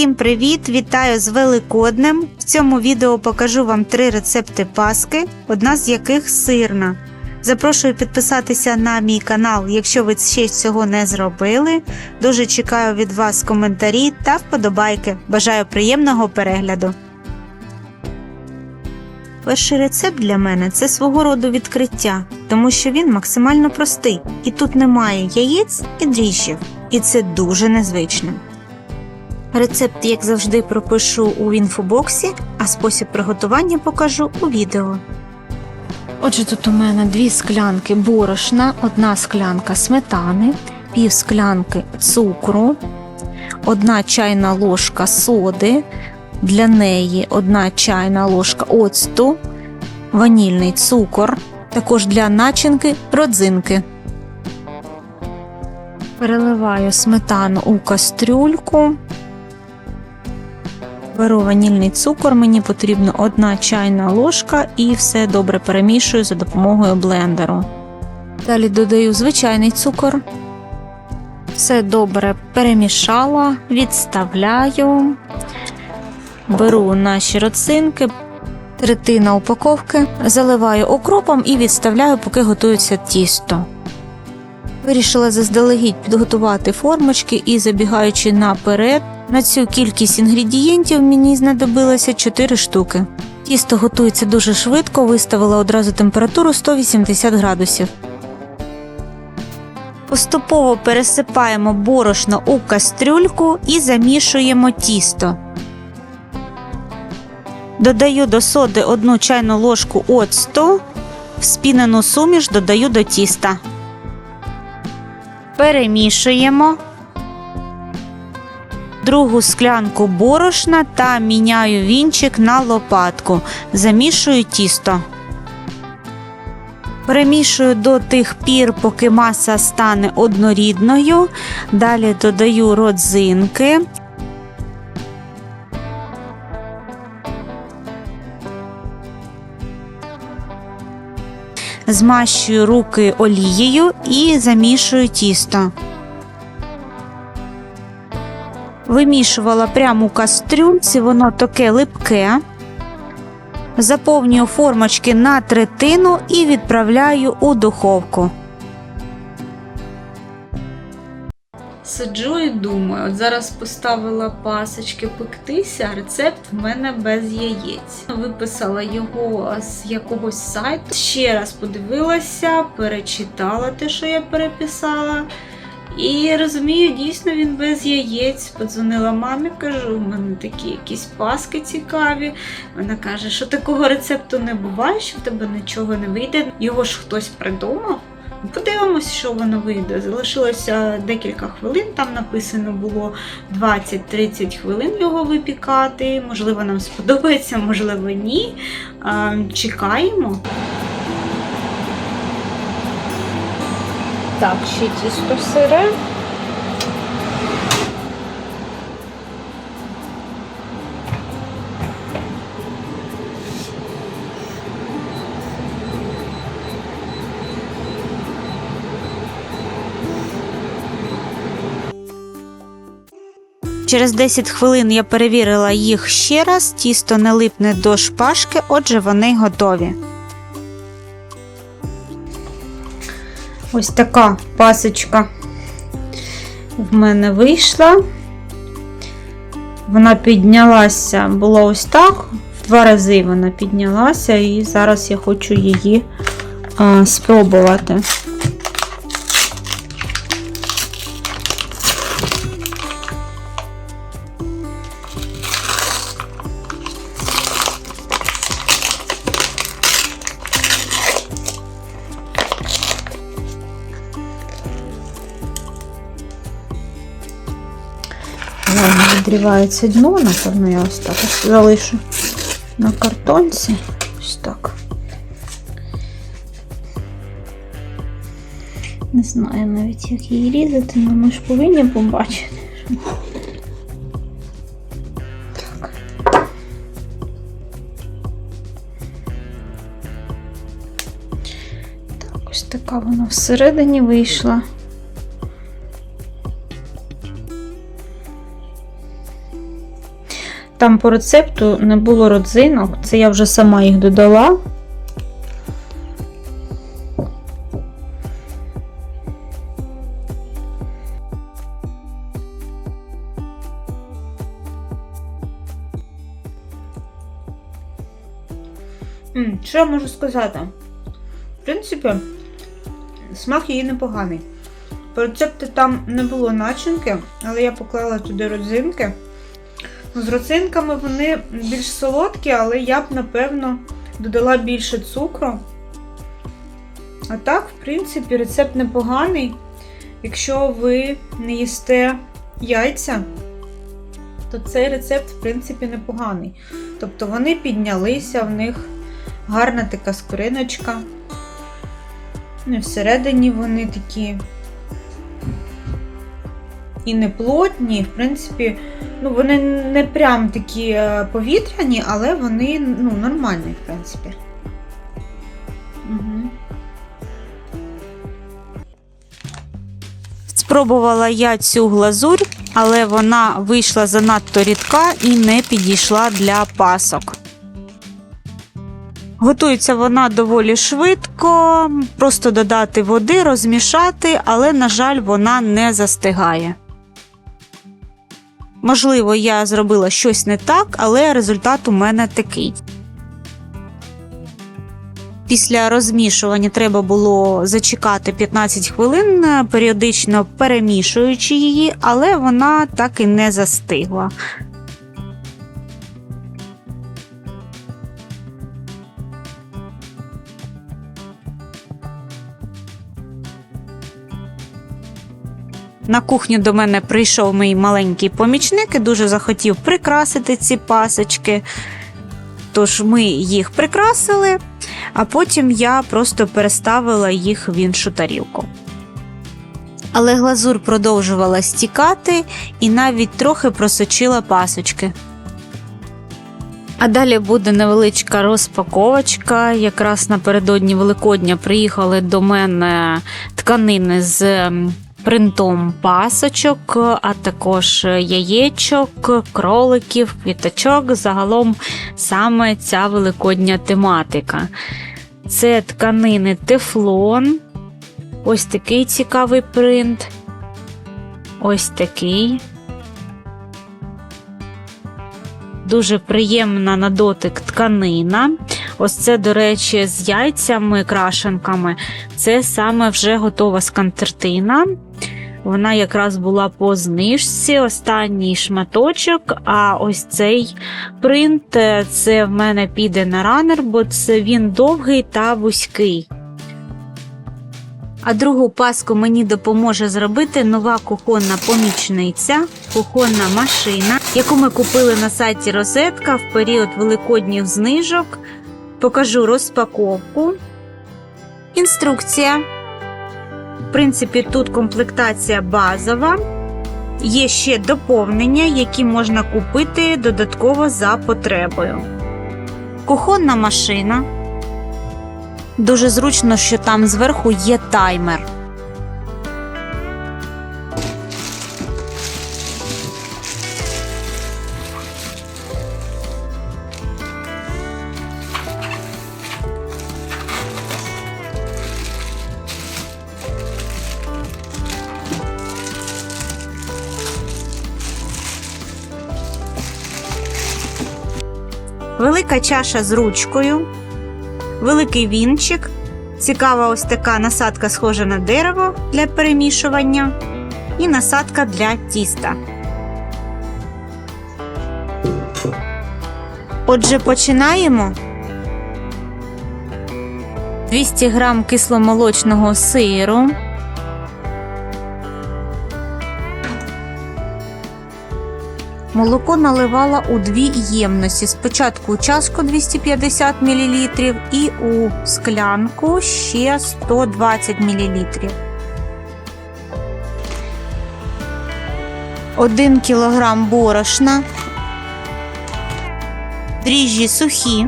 Всім привіт! Вітаю з Великоднем! В цьому відео покажу вам три рецепти паски, одна з яких сирна. Запрошую підписатися на мій канал, якщо ви ще цього не зробили. Дуже чекаю від вас коментарі та вподобайки. Бажаю приємного перегляду. Перший рецепт для мене це свого роду відкриття, тому що він максимально простий, і тут немає яєць і дріжджів, і це дуже незвично. Рецепт, як завжди, пропишу у інфобоксі, а спосіб приготування покажу у відео. Отже, тут у мене дві склянки борошна, одна склянка сметани, пів склянки цукру, одна чайна ложка соди, для неї одна чайна ложка оцту, ванільний цукор, також для начинки родзинки. Переливаю сметану у кастрюльку. Беру ванільний цукор, мені потрібна одна чайна ложка і все добре перемішую за допомогою блендеру. Далі додаю звичайний цукор. Все добре перемішала, відставляю. Беру наші роцинки, третина упаковки, заливаю окропом і відставляю, поки готується тісто. Вирішила заздалегідь підготувати формочки і забігаючи наперед, на цю кількість інгредієнтів мені знадобилося 4 штуки. Тісто готується дуже швидко, виставила одразу температуру 180 градусів. Поступово пересипаємо борошно у кастрюльку і замішуємо тісто. Додаю до соди одну чайну ложку оцту, спінену суміш додаю до тіста. Перемішуємо другу склянку борошна та міняю вінчик на лопатку. Замішую тісто. Перемішую до тих пір, поки маса стане однорідною. Далі додаю родзинки. Змащую руки олією і замішую тісто. Вимішувала прямо у кастрюльці, воно таке липке. Заповнюю формочки на третину і відправляю у духовку. Сиджу і думаю, от зараз поставила пасочки пектися, рецепт в мене без яєць. Виписала його з якогось сайту. Ще раз подивилася, перечитала те, що я переписала. І розумію, дійсно він без яєць. Подзвонила мамі, кажу, у мене такі якісь паски цікаві. Вона каже, що такого рецепту не буває, що в тебе нічого не вийде. Його ж хтось придумав. Подивимось, що воно вийде. Залишилося декілька хвилин. Там написано було 20-30 хвилин його випікати. Можливо, нам сподобається, можливо, ні. Чекаємо. Так, ще тісто сире. Через 10 хвилин я перевірила їх ще раз, тісто не липне до шпажки, отже, вони готові. Ось така пасочка в мене вийшла. Вона піднялася, була ось так, два рази вона піднялася, і зараз я хочу її а, спробувати. Ладно, відрівається дно, напевно, я ось так ось залишу на картонці. Ось так. Не знаю навіть, як її різати, але ми ж повинні побачити. Так. Так, ось така вона всередині вийшла. Там по рецепту не було родзинок, це я вже сама їх додала. Що я можу сказати? В принципі, смак її непоганий. По рецепту там не було начинки, але я поклала туди родзинки. З родзинками вони більш солодкі, але я б, напевно, додала більше цукру. А так, в принципі, рецепт непоганий. Якщо ви не їсте яйця, то цей рецепт, в принципі, непоганий. Тобто вони піднялися, в них гарна така скориночка. Ну, і всередині вони такі і не плотні, в принципі, ну, вони не прям такі е, повітряні, але вони ну, нормальні, в принципі. Угу. Спробувала я цю глазурь, але вона вийшла занадто рідка і не підійшла для пасок. Готується вона доволі швидко, просто додати води, розмішати, але, на жаль, вона не застигає. Можливо, я зробила щось не так, але результат у мене такий. Після розмішування треба було зачекати 15 хвилин, періодично перемішуючи її, але вона так і не застигла. На кухню до мене прийшов мій маленький помічник і дуже захотів прикрасити ці пасочки. Тож ми їх прикрасили, а потім я просто переставила їх в іншу тарілку. Але глазур продовжувала стікати і навіть трохи просочила пасочки. А далі буде невеличка розпаковочка. Якраз напередодні Великодня приїхали до мене тканини з принтом пасочок, а також яєчок, кроликів, квіточок. Загалом саме ця великодня тематика. Це тканини тефлон. Ось такий цікавий принт. Ось такий. Дуже приємна на дотик тканина. Ось це, до речі, з яйцями, крашенками. Це саме вже готова скатертина. Вона якраз була по знижці, останній шматочок. А ось цей принт е, це в мене піде на ранер, бо це він довгий та вузький. А другу паску мені допоможе зробити нова кухонна помічниця, кухонна машина, яку ми купили на сайті Розетка в період великодніх знижок. Покажу розпаковку. Інструкція. В принципі, тут комплектація базова. Є ще доповнення, які можна купити додатково за потребою. Кухонна машина. Дуже зручно, що там зверху є таймер. Велика чаша з ручкою великий вінчик, цікава ось така насадка, схожа на дерево для перемішування, і насадка для тіста. Отже, починаємо. 200 грам кисломолочного сиру. Молоко наливала у дві ємності. Спочатку у чашку 250 мл і у склянку ще 120 мл. 1 кг борошна, дріжджі сухі,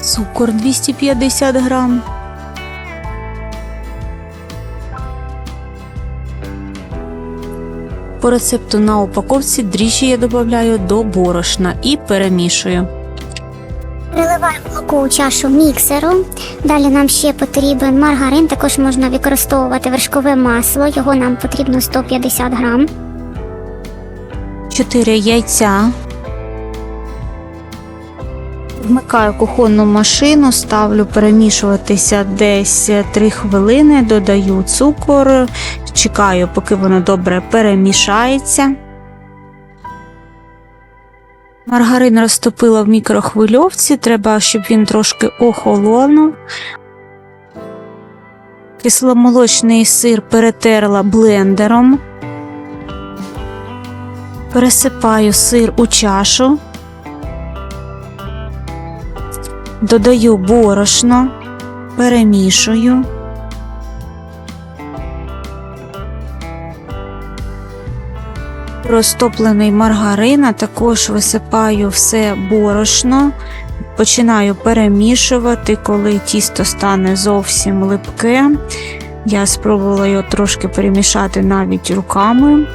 цукор 250 грам. По рецепту на упаковці дріжджі я додаю до борошна і перемішую. Приливаємо молоко у чашу міксеру. Далі нам ще потрібен маргарин, також можна використовувати вершкове масло, його нам потрібно 150 грам. 4 яйця. Вмикаю кухонну машину, ставлю перемішуватися десь 3 хвилини, додаю цукор, чекаю, поки воно добре перемішається. Маргарин розтопила в мікрохвильовці, треба, щоб він трошки охолонув. Кисломолочний сир перетерла блендером. Пересипаю сир у чашу, додаю борошно, перемішую. Розтоплений маргарин, а також висипаю все борошно, починаю перемішувати, коли тісто стане зовсім липке. Я спробувала його трошки перемішати навіть руками.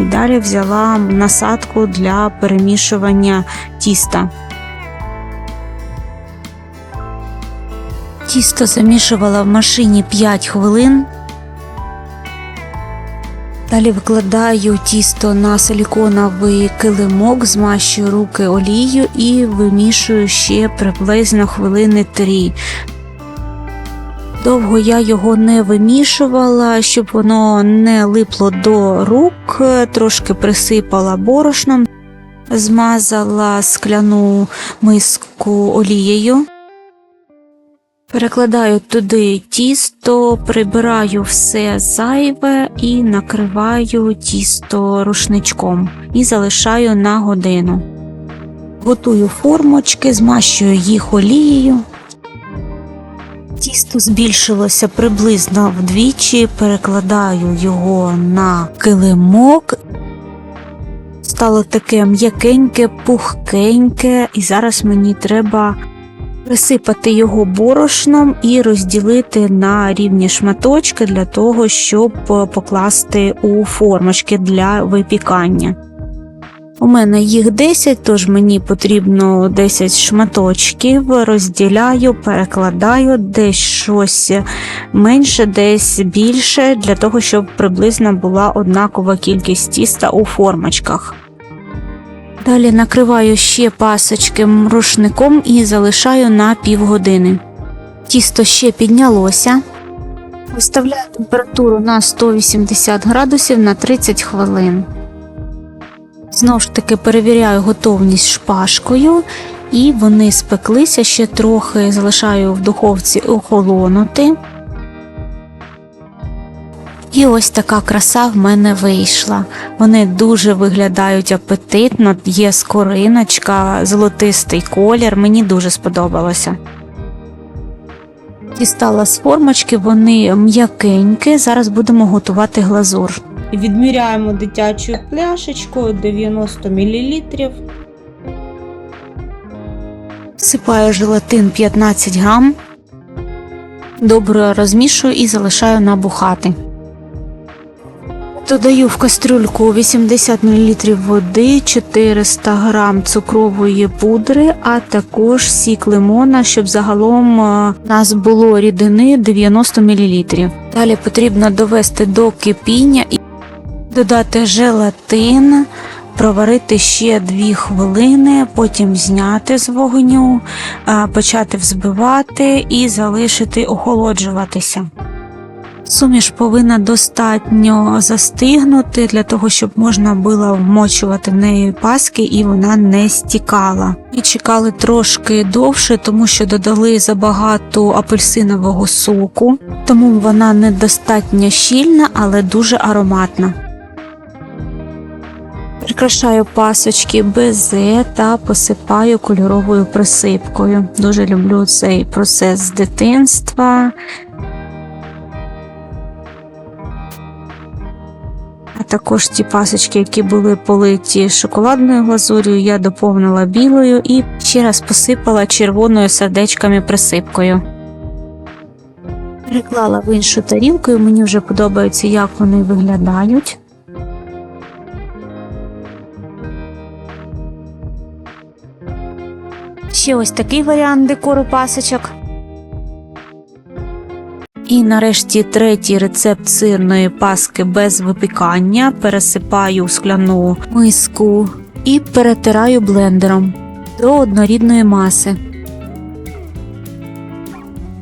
І далі взяла насадку для перемішування тіста. Тісто замішувала в машині 5 хвилин. Далі викладаю тісто на силіконовий килимок, змащую руки олією і вимішую ще приблизно хвилини 3. Довго я його не вимішувала, щоб воно не липло до рук, трошки присипала борошном, змазала скляну миску олією. Перекладаю туди тісто, прибираю все зайве і накриваю тісто рушничком і залишаю на годину. Готую формочки, змащую їх олією. Тісто збільшилося приблизно вдвічі, перекладаю його на килимок. Стало таке м'якеньке, пухкеньке, і зараз мені треба присипати його борошном і розділити на рівні шматочки для того, щоб покласти у формочки для випікання. У мене їх 10, тож мені потрібно 10 шматочків, розділяю, перекладаю десь щось менше, десь більше, для того, щоб приблизно була однакова кількість тіста у формочках. Далі накриваю ще пасочки рушником і залишаю на півгодини. Тісто ще піднялося. Виставляю температуру на 180 градусів на 30 хвилин. Знову ж таки перевіряю готовність шпажкою, і вони спеклися ще трохи залишаю в духовці охолонути. І ось така краса в мене вийшла. Вони дуже виглядають апетитно, є скориночка, золотистий колір, мені дуже сподобалося. Дістала з формочки, вони м'якенькі. Зараз будемо готувати глазур. Відміряємо дитячою пляшечкою 90 мл. Всипаю желатин 15 грам, добре розмішую і залишаю набухати. Додаю в кастрюльку 80 мл води, 400 г цукрової пудри, а також сік лимона, щоб загалом е, у нас було рідини 90 мл. Далі потрібно довести до кипіння і додати желатин, проварити ще 2 хвилини, потім зняти з вогню, е, почати взбивати і залишити охолоджуватися. Суміш повинна достатньо застигнути для того, щоб можна було вмочувати в неї паски і вона не стікала. І чекали трошки довше, тому що додали забагато апельсинового соку, тому вона недостатньо щільна, але дуже ароматна. Прикрашаю пасочки безе та посипаю кольоровою присипкою. Дуже люблю цей процес з дитинства. Також ті пасочки, які були политі шоколадною глазур'ю, я доповнила білою і ще раз посипала червоною сердечками присипкою. Переклала в іншу тарілку, і мені вже подобається, як вони виглядають. Ще ось такий варіант декору пасочок. І нарешті третій рецепт сирної паски без випікання. Пересипаю у скляну миску і перетираю блендером до однорідної маси.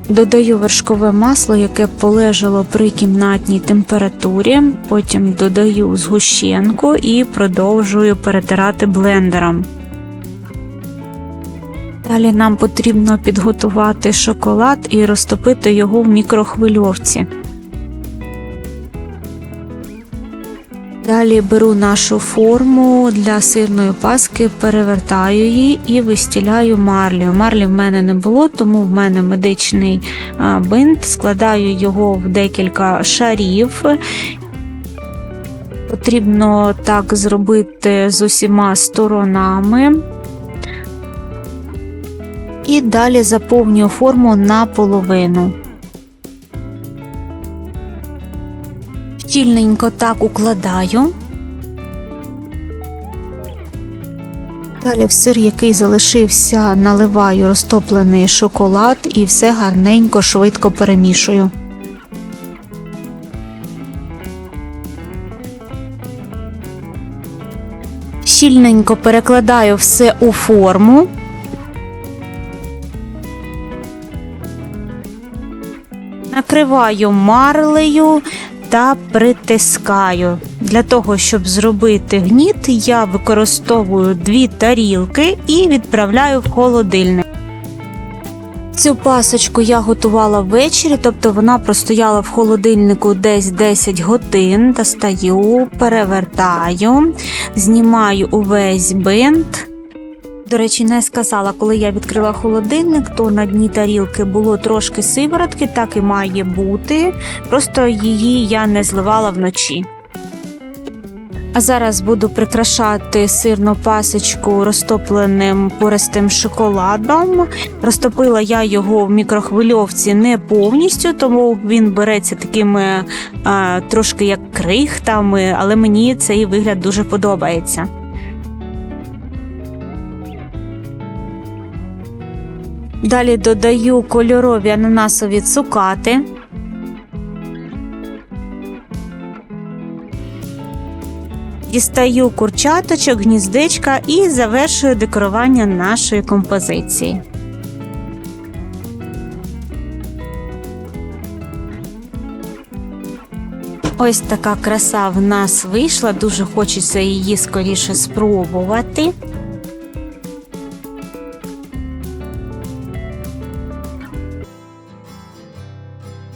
Додаю вершкове масло, яке полежало при кімнатній температурі. Потім додаю згущенку і продовжую перетирати блендером. Далі нам потрібно підготувати шоколад і розтопити його в мікрохвильовці. Далі беру нашу форму для сирної паски, перевертаю її і вистіляю марлею. Марлі в мене не було, тому в мене медичний бинт. Складаю його в декілька шарів. Потрібно так зробити з усіма сторонами. І далі заповнюю форму наполовину. Щільненько так укладаю. Далі в сир, який залишився, наливаю розтоплений шоколад і все гарненько, швидко перемішую. Щільненько перекладаю все у форму. Накриваю марлею та притискаю. Для того, щоб зробити гніт, я використовую дві тарілки і відправляю в холодильник. Цю пасочку я готувала ввечері, тобто вона простояла в холодильнику десь 10 годин. Достаю, перевертаю, знімаю увесь бинт. До речі, не сказала, коли я відкрила холодильник, то на дні тарілки було трошки сиворотки, так і має бути. Просто її я не зливала вночі. А зараз буду прикрашати сирну пасочку розтопленим пористим шоколадом. Розтопила я його в мікрохвильовці не повністю, тому він береться такими а, трошки як крихтами, але мені цей вигляд дуже подобається. Далі додаю кольорові ананасові цукати. Дістаю курчаточок, гніздечка і завершую декорування нашої композиції. Ось така краса в нас вийшла. Дуже хочеться її скоріше спробувати.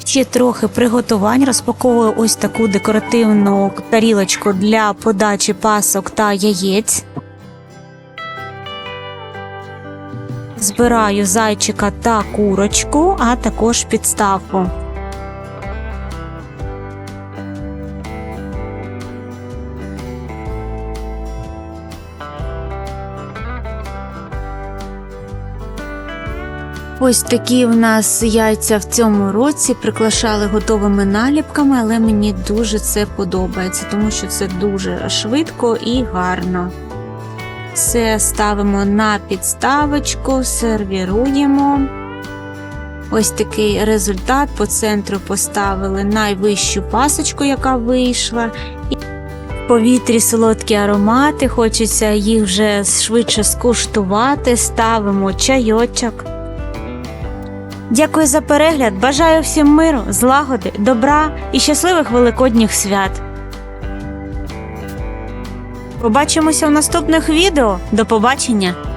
Ще трохи приготувань розпаковую ось таку декоративну тарілочку для подачі пасок та яєць. Збираю зайчика та курочку, а також підставку. Ось такі в нас яйця в цьому році прикрашали готовими наліпками, але мені дуже це подобається, тому що це дуже швидко і гарно. Все ставимо на підставочку, сервіруємо. Ось такий результат. По центру поставили найвищу пасочку, яка вийшла. В повітрі солодкі аромати, хочеться їх вже швидше скуштувати. Ставимо чайочок. Дякую за перегляд. Бажаю всім миру, злагоди, добра і щасливих великодніх свят. Побачимося в наступних відео. До побачення!